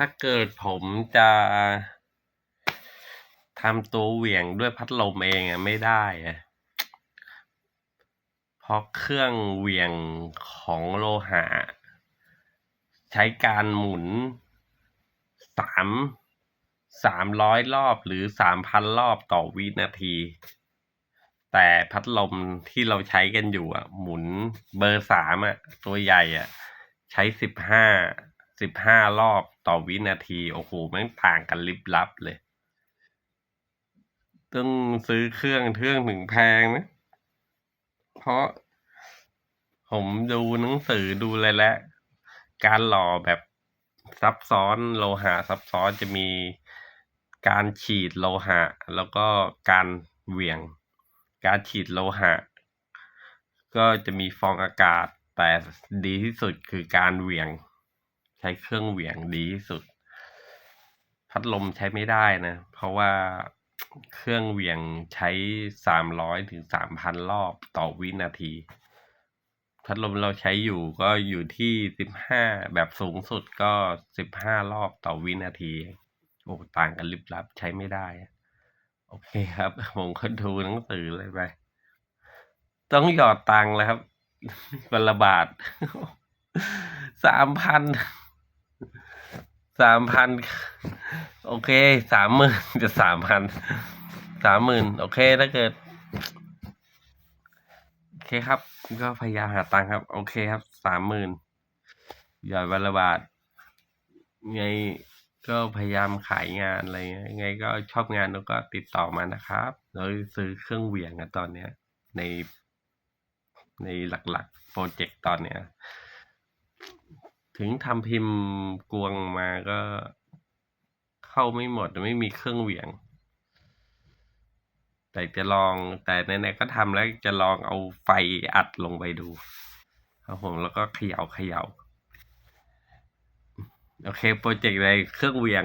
ถ้าเกิดผมจะทำตัวเหวี่ยงด้วยพัดลมเองอะไม่ได้อะเพราะเครื่องเหวี่ยงของโลหะ ใช้การหมุนสามสามร้อยรอบหรือสามพันรอบต่อวินาที แต่พัดลมที่เราใช้กันอยู่อะ หมุนเบอร์สามอะ ตัวใหญ่อะ ใช้สิบห้า สิบห้ารอบต่อวินาที โอ้โหแม่งต่างกันลิบลับเลย ต้องซื้อเครื่องเครื่องถึงแพงนะ เพราะผมดูหนังสือดูเลยแล้ว การหล่อแบบซับซ้อนโลหะซับซ้อนจะมีการฉีดโลหะ แล้วก็การเหวี่ยง การฉีดโลหะ ก็จะมีฟองอากาศ แต่ดีที่สุดคือการเหวี่ยง ใช้เครื่องเหวี่ยงดีที่สุด พัดลมใช้ไม่ได้นะ เพราะว่าเครื่องเหวี่ยงใช้สามร้อยถึงสามพันรอบต่อวินาที พัดลมเราใช้อยู่ก็อยู่ที่สิบห้าแบบสูงสุดก็สิบห้ารอบต่อวินาที โอ้ต่างกันลิบลับใช้ไม่ได้ โอเคครับ ผมก็ดูหนังสือเลยไป ต้องหยอดตังค์แล้วครับวันลบาทสามพัน สามพันโอเคสามหมื่นจะสามพันสามหมื่นโอเคถ้าเกิด โอเคครับก็พยายามหาตังค์ครับ โอเคครับสามหมื่นหยอดวันละบาทไงก็พยายามขายงานอะไรเงี้ยไงก็ชอบงานแล้วก็ติดต่อมานะครับเราซื้อเครื่องเหวี่ยงอะตอนเนี้ย ในในหลักๆโปรเจกต์ตอนเนี้ย ถึงทำพิมพ์กวงมาก็เข้าไม่หมดไม่มีเครื่องเหวี่ยง แต่จะลองแต่ไหนๆก็ทำแล้วจะลองเอาไฟอัดลงไปดูครับผมแล้วก็เขย่าเขย่าโอเคโปรเจกต์ในเครื่องเหวี่ยง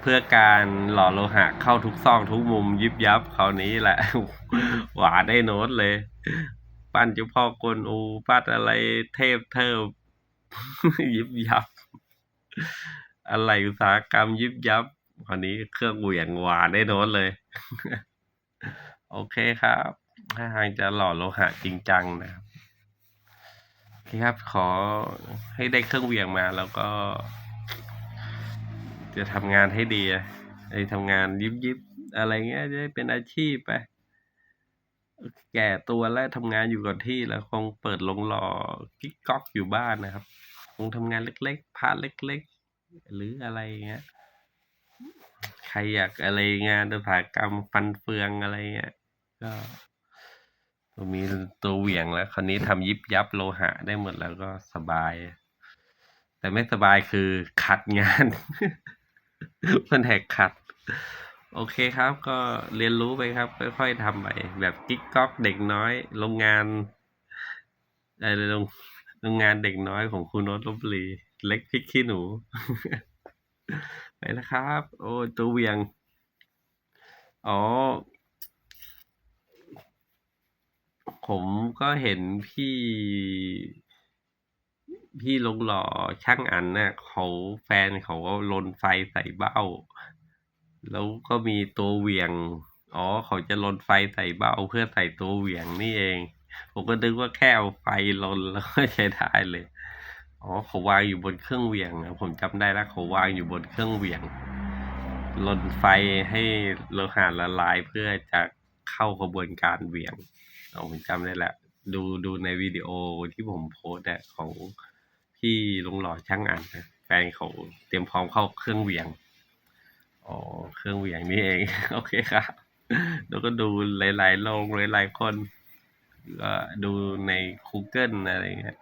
เพื่อการหล่อโลหะเข้าทุกซอกทุกมุมยิบยับคราวนี้แหละ หวานได้โน้ตเลย ปั้นเจ้าพ่อกวนอูปั้นอะไรเทพเทิบยิบยับ อะไรอุตสาหกรรมยิบยับคราวนี้เครื่องเหวี่ยงหวานได้โน้ตเลย โอเคครับถ้าทางจะหล่อโลหะจริงจังนะครับโอเคครับ ขอให้ได้เครื่องเหวี่ยงมาแล้วก็ จะทำงานให้ดีไอ้ทำงานยิบยิบอะไรเงี้ยจะได้เป็นอาชีพไป แก่ตัวแล้วทำงานอยู่กับที่แล้วคงเปิดลงหล่อกิ๊กก๊อกอยู่บ้านนะครับ คงทำงานเล็กๆพาร์ทเล็ก ๆ หรืออะไรเงี้ยใครอยากอะไรงานอุตากรรมฟันเฟืองอะไรเงี้ยก็มีตัวเหวี่ยงแล้ว คราวนี้ทำยิบยับโลหะได้หมดแล้วก็สบาย แต่ไม่สบายคือขัดงานมันแหกขัด โอเคครับ ก็เรียนรู้ไปครับ ค่อยๆทำไป แบบกิ๊กก๊อกเด็กน้อยโรงงานอะไรโรงโรงงานเด็กน้อยของคุณโนตลบบุรีเล็กพริกขี้หนู ไปนะครับ โอ้ตัวเวียง อ๋อ ผมก็เห็นพี่ พี่ลงหล่อช่างอันน่ะเขาแฟนเขาก็ลนไฟใส่เบ้า แล้วก็มีตัวเหวี่ยง อ๋อ เขาจะลนไฟใส่เบ้าเพื่อใส่ตัวเหวี่ยงนี่เอง ผมก็นึกว่าแค่เอาไฟลนแล้วก็ใช้ได้เลย อ๋อ เขาวางอยู่บนเครื่องเหวี่ยงนะผมจำได้แล้วเขาวางอยู่บนเครื่องเหวี่ยงลนไฟให้โลหะละลายเพื่อจะเข้ากระบวนการเหวี่ยงผมจำได้แหละ ดูดูในวิดีโอที่ผมโพสต์อะของพี่ลุงหล่อช่างอันนะแฟนเขาเตรียมพร้อมเข้าเครื่องเหวี่ยง อ๋อเครื่องเหวี่ยงนี่เอง โอเคครับแล้วก็ดูหลายๆโรงหลายๆคนก็ดูใน Google อะไรเงี้ย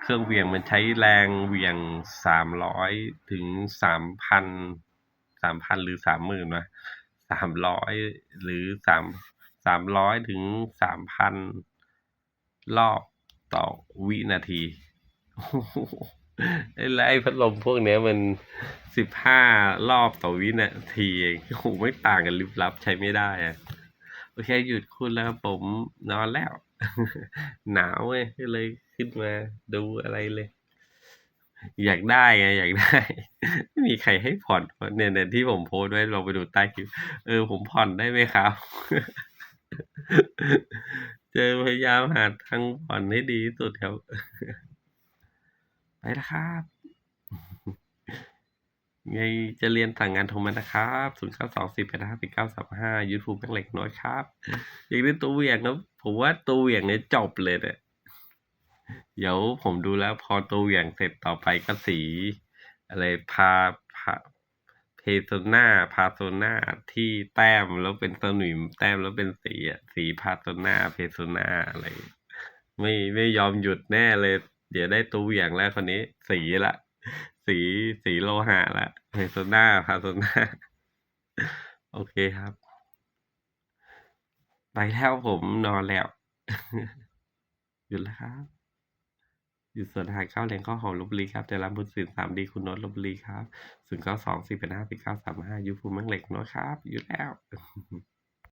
เครื่องเหวี่ยงมันใช้แรงเหวี่ยงสามร้อยถึงสามพันสามพันหรือสามหมื่นวะสามร้อยหรือสามสามร้อยถึงสามพันรอบต่อวินาที ไอ้พัดลมพวกเนี้ยมันสิบห้ารอบต่อวินาทีเองโอ้โหไม่ต่างกันลิบลับใช้ไม่ได้อะโอเคหยุดคุณแล้วผมนอนแล้ว หนาวเว้ยก็เลยขึ้นมาดูอะไรเลย อยากได้ไงอยากได้ ไม่มีใครให้ผ่อนเนี่ยๆที่ผมโพสต์ไว้ลองไปดูใต้คลิปเออผมผ่อนได้ไหมครับ เ?จะพยายามหาทางผ่อนให้ดีที่สุดครับ ไปแล้วครับไงจะเรียนสั่งงานโทรมานะครับ0924854935ยูทูบแม่เหล็กน้อยครับ อยากได้ตัวเหวี่ยงครับผมว่าตัวเหวี่ยงเนี่ยจบเลยเนี่ยเดี๋ยวผมดูแล้วพอตัวเหวี่ยงเสร็จต่อไปก็สี อะไรพาพา Persona Persona ที่แต้มแล้วเป็นสนิมแต้มแล้วเป็นสีอะสี Persona Persona อะไร ไม่ไม่ยอมหยุดแน่เลย เดี๋ยวได้ตัวเหวี่ยงแล้วคราวนี้ สีล้วสีสีโลหะล้ว Persona Persona โอเคครับ ไปแล้วผมนอนแล้ว หยุดแล้วครับอยู่สวนหารข้าวแรงข้าวหอมลบุรีครับเจริญบุญสิน 3D คุณโน้ตลบุรีครับ0924854935ยูทูบแม่เหล็กน้อยครับ หยุดแล้ว